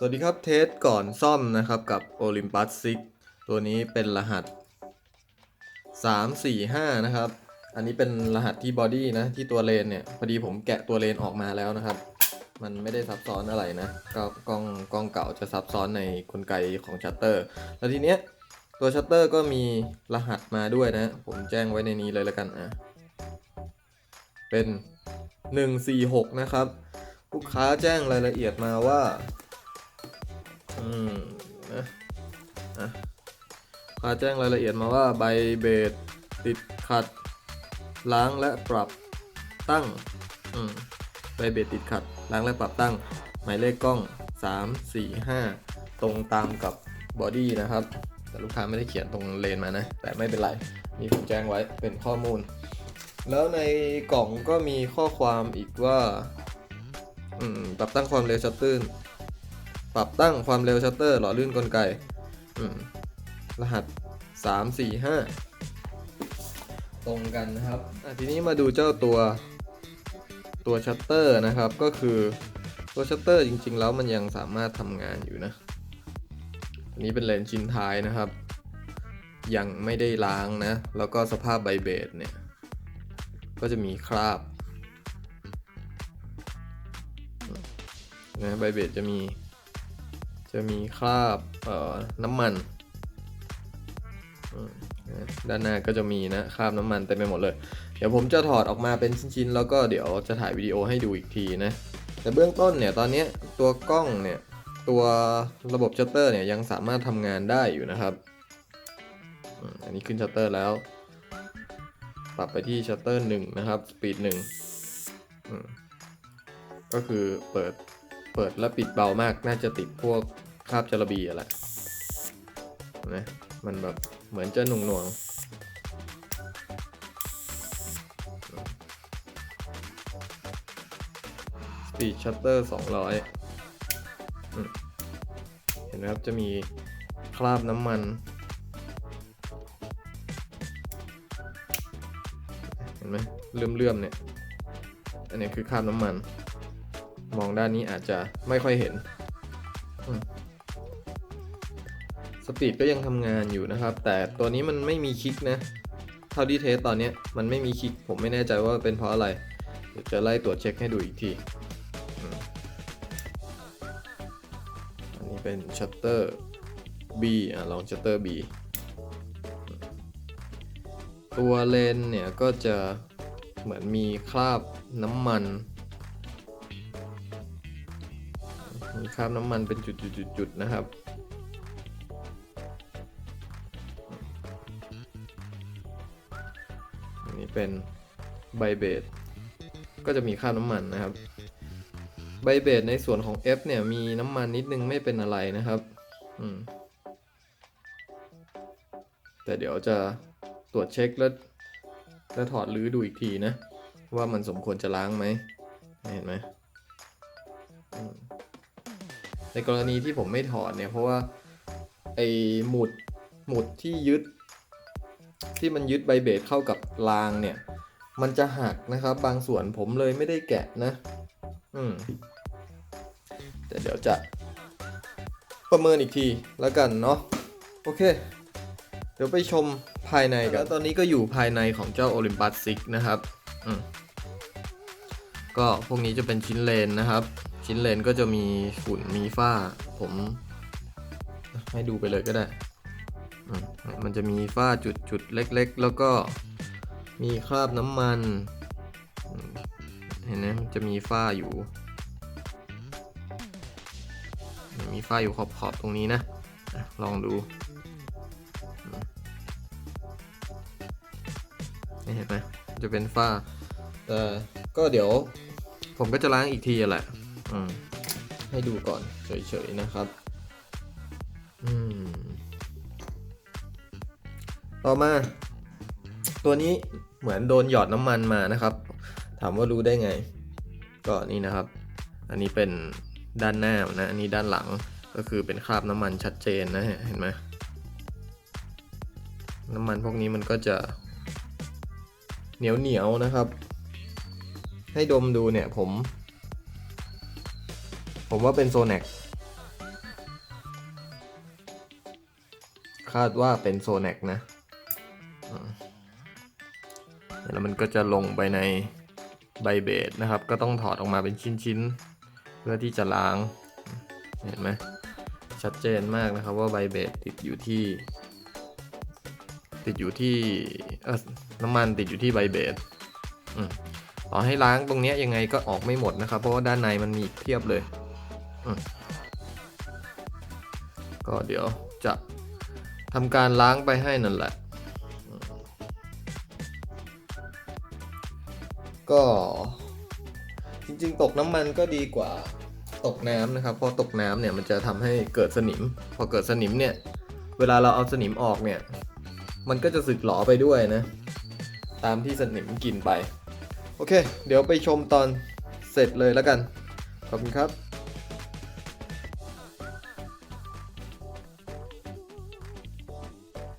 สวัสดีครับเทสก่อนซ่อมนะครับกับ Olympus 6 ตัวนี้เป็นรหัส 345 นะครับ อันนี้เป็นรหัสที่บอดี้นะ ที่ตัวเลนเนี่ย พอดีผมแกะตัวเลนออกมาแล้วนะครับ มันไม่ได้ซับซ้อนอะไรนะก็กล้องกล้องเก่าจะซับซ้อนในกลไกของชัตเตอร์ แล้วทีเนี้ยตัวชัตเตอร์ก็มีรหัสมาด้วยนะ ผมแจ้งไว้ในนี้เลยแล้วกันอะเป็น 146 นะครับ ลูกค้าแจ้งรายละเอียดมาว่า อืมนะอะลูกค้าแจ้งรายละเอียดมาว่าใบเบสติดขัด ล้างและปรับตั้งอืมใบเบสติดขัด ล้างและปรับตั้ง หมายเลขกล้อง 3 4 5 ตรงตามกับบอดี้นะครับ แต่ลูกค้าไม่ได้เขียนตรงเลนมานะ แต่ไม่เป็นไรนี่ผมแจ้งไว้เป็นข้อมูล แล้วในกล่องก็มีข้อความอีกว่า อืม ปรับตั้งความเร็วชัตเตอร์ ปรับตั้งความเร็วชัตเตอร์หล่อลื่นกลไกรหัส 3 4 5 ตรงกันนะครับทีนี้มาดูเจ้าตัวตัวชัตเตอร์นะครับก็คือตัวชัตเตอร์จริง ๆ แล้วมันยังสามารถทำงานอยู่นะอันนี้เป็นเลนส์ชิ้นท้ายนะครับ ยังไม่ได้ล้างนะ แล้วก็สภาพใบเบสเนี่ย ก็จะมีคราบนะใบเบสจะมี จะมีคราบเอ่อน้ำมันด้านหน้าก็จะมีนะคราบน้ำมันเต็มไปหมดเลย เดี๋ยวผมจะถอดออกมาเป็นชิ้นๆ แล้วก็เดี๋ยวจะถ่ายวิดีโอให้ดูอีกทีนะ แต่เบื้องต้นเนี่ยตอนนี้ตัวกล้องเนี่ยตัวระบบชัตเตอร์เนี่ยยังสามารถทำงานได้อยู่นะครับ อันนี้ขึ้นชัตเตอร์แล้ว ปรับไปที่ชัตเตอร์หนึ่งนะครับ สปีดหนึ่งก็คือเปิด เปิดแล้วปิดเบามาก น่าจะติดพวกคราบจระบีอะแหละนะมันแบบเหมือนจะหน่วงหน่วงสปีดชัตเตอร์สองร้อยเห็นไหมครับ จะมีคราบน้ำมัน เห็นไหมเลื่อมๆเนี่ย อันนี้คือคราบน้ำมัน มองด้านนี้อาจจะไม่ค่อยเห็นสปีดก็ยังทำงานอยู่นะครับ แต่ตัวนี้มันไม่มีคลิกนะเท่าที่เทสตอนนี้มันไม่มีคลิก ผมไม่แน่ใจว่าเป็นเพราะอะไรเดี๋ยวจะไล่ตรวจเช็คให้ดูอีกที อันนี้เป็นชัตเตอร์ B อะลองชัตเตอร์ B ตัวเลนเนี่ยก็จะเหมือนมีคราบน้ำมัน มีคราบน้ำมันเป็นจุดๆๆนะครับอันนี้เป็นใบเบสก็จะมีคราบน้ำมันนะครับ ใบเบสในส่วนของ F เนี่ยมีน้ำมันนิดนึงไม่เป็นอะไรนะครับอืมแต่เดี๋ยวจะตรวจเช็คแล้วแล้วถอดรื้อดูอีกทีนะ ว่ามันสมควรจะล้างไหมเห็นไหม ในกรณีที่ผมไม่ถอดเนี่ยเพราะว่าไอ้หมุดหมุดที่ยึด ที่มันยึดใบเบสเข้ากับรางเนี่ย มันจะหักนะครับ บางส่วนผมเลยไม่ได้แกะนะ อืมแต่เดี๋ยวจะประเมินอีกทีแล้วกันเนาะโอเค เดี๋ยวไปชมภายในกันตอนนี้ก็อยู่ภายในของเจ้า Olympus 6 นะครับ อืมก็พวกนี้จะเป็นชิ้นเลนนะครับ ชิ้นเลนก็จะมีฝุ่นมีฝ้า ผม ให้ดูไปเลยก็ได้ มันจะมีฝ้าจุดจุดๆเล็ก ๆ แล้วก็มีคราบน้ำมัน เห็นไหมมันจะมีฝ้าอยู่ มีฝ้าอยู่ขอบๆตรงนี้นะ ลองดูเห็นไหมจะเป็นฝ้า แต่ก็เดี๋ยวผมก็จะล้างอีกทีแหละ ให้ดูก่อนเฉยๆนะครับอืมต่อมา ตัวนี้เหมือนโดนหยอดน้ำมันมานะครับ ถามว่ารู้ได้ไง ก็นี่นะครับ อันนี้เป็นด้านหน้านะ อันนี้ด้านหลังก็คือเป็นคราบน้ำมันชัดเจนนะฮะเห็นไหมน้ำมันพวกนี้มันก็จะเหนียวเหนียวๆนะครับ ให้ดมดูเนี่ยผม ผมว่าเป็นโซแน็กคาดว่าเป็นโซแน็กนะแล้วมันก็จะลงไปในใบเบสนะครับ ก็ต้องถอดออกมาเป็นชิ้นๆ เพื่อที่จะล้าง เห็นไหมชัดเจนมากนะครับว่าใบเบสติดอยู่ที่ ติดอยู่ที่เออน้ำมันติดอยู่ที่ใบเบสต่อให้ล้างตรงนี้ยังไงก็ออกไม่หมดนะครับ เพราะว่าด้านในมันมีเพียบเลย ก็เดี๋ยวจะทำการล้างไปให้นั่นแหละ ก็จริงๆ ตกน้ำมันก็ดีกว่าตกน้ำนะครับ เพราะตกน้ำเนี่ยมันจะทำให้เกิดสนิม พอเกิดสนิมเนี่ย เวลาเราเอาสนิมออกเนี่ย มันก็จะสึกหลอไปด้วยนะ ตามที่สนิมกินไป โอเค เดี๋ยวไปชมตอนเสร็จเลยแล้วกัน ขอบคุณครับ